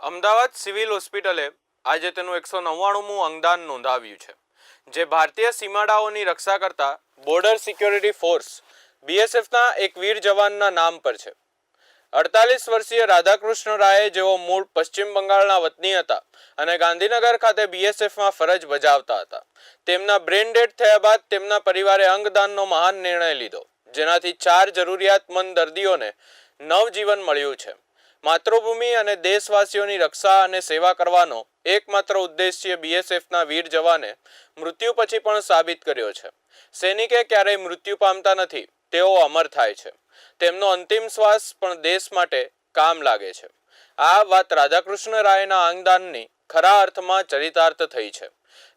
Ahmedabad civil હોસ્પિટલે આજે તેનું એકસો નવ્વાણુંમું અંગદાન નોંધાવ્યું છે, જે ભારતીય સીમાડાઓની રક્ષા કરતા બોર્ડર સિક્યોરિટી ફોર્સ બીએસએફના એક વીર જવાનના નામ પર છે. અડતાલીસ વર્ષીય રાધાકૃષ્ણ રાય જેઓ મૂળ પશ્ચિમ બંગાળના વતની હતા અને ગાંધીનગર ખાતે બીએસએફમાં ફરજ બજાવતા હતા, તેમના બ્રેન ડેડ થયા બાદ તેમના પરિવારે અંગદાનનો મહાન નિર્ણય લીધો, જેનાથી ચાર જરૂરિયાતમંદ દર્દીઓને નવજીવન મળ્યું છે. માતૃભૂમિ અને દેશવાસીઓની રક્ષા અને સેવા કરવાનો એકમાત્ર ઉદ્દેશ્ય બીએસએફના વીર જવાને મૃત્યુ પછી પણ સાબિત કર્યો છે. સૈનિકે ક્યારેય મૃત્યુ પામતા નથી, તેઓ અમર થાય છે. તેમનો અંતિમ શ્વાસ પણ દેશ માટે કામ લાગે છે. આ વાત રાધાકૃષ્ણ રાયના અંગદાનની ખરા અર્થમાં ચરિતાર્થ થઈ છે.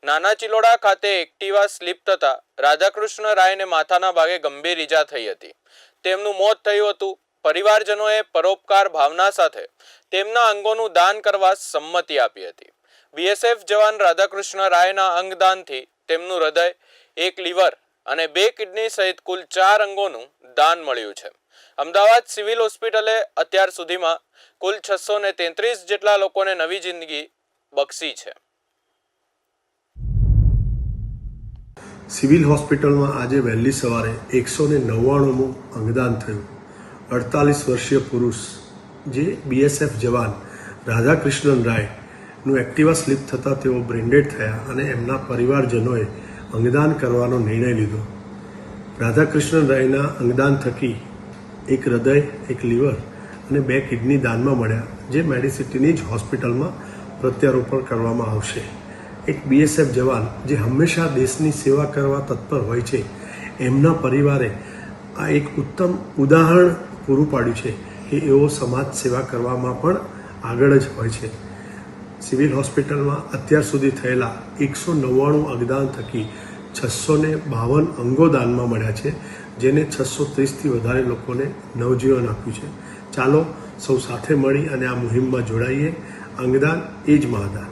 નાના ચિલોડા ખાતે એક્ટિવા સ્લીપ થતા રાધાકૃષ્ણ રાયને માથાના ભાગે ગંભીર ઈજા થઈ હતી. તેમનું મોત થયું હતું પરિવારજનોએ પરોપકાર ભાવના સાથે તેમના અંગોનું દાન કરવા સંમતિ આપી હતી. બીએસએફ જવાન રાધાકૃષ્ણ રાયના અંગદાનથી તેમનું હૃદય, એક લીવર અને બે કિડની સહિત કુલ ચાર અંગોનું દાન મળ્યું છે. અમદાવાદ સિવિલ હોસ્પિટલે અત્યાર સુધીમાં કુલ છસો ને તેત્રીસ જેટલા લોકોને નવી જિંદગી બક્ષી છે. સિવિલ હોસ્પિટલમાં આજે વહેલી સવારે એકસો ને નવ્વાણુંમું અંગદાન થયું. અડતાલીસ વર્ષીય પુરુષ જે બીએસએફ જવાન રાધાકૃષ્ણન રાયનું એક્ટિવા સ્લીપ થતાં તેઓ બ્રેન્ડેડ થયા અને એમના પરિવારજનોએ અંગદાન કરવાનો નિર્ણય લીધો. રાધાકૃષ્ણન રાયના અંગદાન થકી એક હૃદય, એક લીવર અને બે કિડની દાનમાં મળ્યા, જે મેડિસિટીની જ હોસ્પિટલમાં પ્રત્યારોપણ કરવામાં આવશે. એક બીએસએફ જવાન જે હંમેશા દેશની સેવા કરવા તત્પર હોય છે, એમના પરિવારે આ એક ઉત્તમ ઉદાહરણ પૂરું પાડ્યું છે કે એઓ સમાજ સેવા કરવામાં પણ આગળ જ હોય છે. સિવિલ હોસ્પિટલમાં અત્યાર સુધી થયેલા એકસો નવ્વાણું અંગદાન થકી છસો ને બાવન અંગો દાનમાં મળ્યા છે, જેને છસો ત્રીસથી વધારે લોકોને નવજીવન આપ્યું છે. ચાલો સૌ સાથે મળી અને આ મુહિમમાં જોડાઈએ. અંગદાન એ જ મહાદાન.